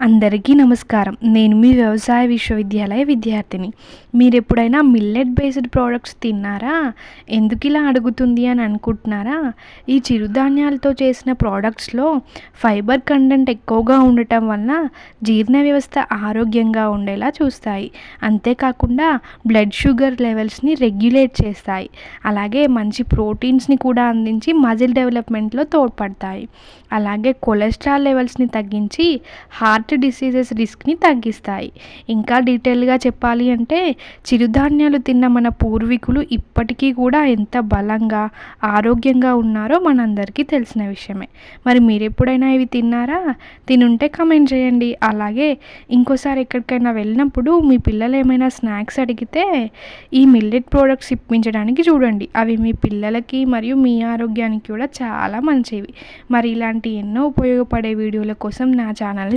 అందరికీ నమస్కారం. నేను మీ వ్యవసాయ విశ్వవిద్యాలయ విద్యార్థిని. మీరు ఎప్పుడైనా మిల్లెట్ బేస్డ్ ప్రోడక్ట్స్ తిన్నారా? ఎందుకు ఇలా అడుగుతుంది అని అనుకుంటున్నారా? ఈ చిరుధాన్యాలతో చేసిన ప్రోడక్ట్స్లో ఫైబర్ కంటెంట్ ఎక్కువగా ఉండటం వలన జీర్ణ వ్యవస్థ ఆరోగ్యంగా ఉండేలా చూస్తాయి. అంతేకాకుండా బ్లడ్ షుగర్ లెవెల్స్ని రెగ్యులేట్ చేస్తాయి. అలాగే మంచి ప్రోటీన్స్ని కూడా అందించి మజిల్ డెవలప్మెంట్లో తోడ్పడతాయి. అలాగే కొలెస్ట్రాల్ లెవెల్స్ని తగ్గించి హార్ట్ డిసీజెస్ రిస్క్ని తగ్గిస్తాయి. ఇంకా డీటెయిల్గా చెప్పాలి అంటే చిరుధాన్యాలు తిన్న మన పూర్వీకులు ఇప్పటికీ కూడా ఎంత బలంగా ఆరోగ్యంగా ఉన్నారో మనందరికీ తెలిసిన విషయమే. మరి మీరు ఎప్పుడైనా ఇవి తిన్నారా? తినుంటే కమెంట్ చేయండి. అలాగే ఇంకోసారి ఎక్కడికైనా వెళ్ళినప్పుడు మీ పిల్లలు ఏమైనా స్నాక్స్ అడిగితే ఈ మిల్లెట్ ప్రోడక్ట్స్ ఇప్పించడానికి చూడండి. అవి మీ పిల్లలకి మరియు మీ ఆరోగ్యానికి కూడా చాలా మంచివి. మరి ఇలాంటి ఎన్నో ఉపయోగపడే వీడియోల కోసం నా ఛానల్ని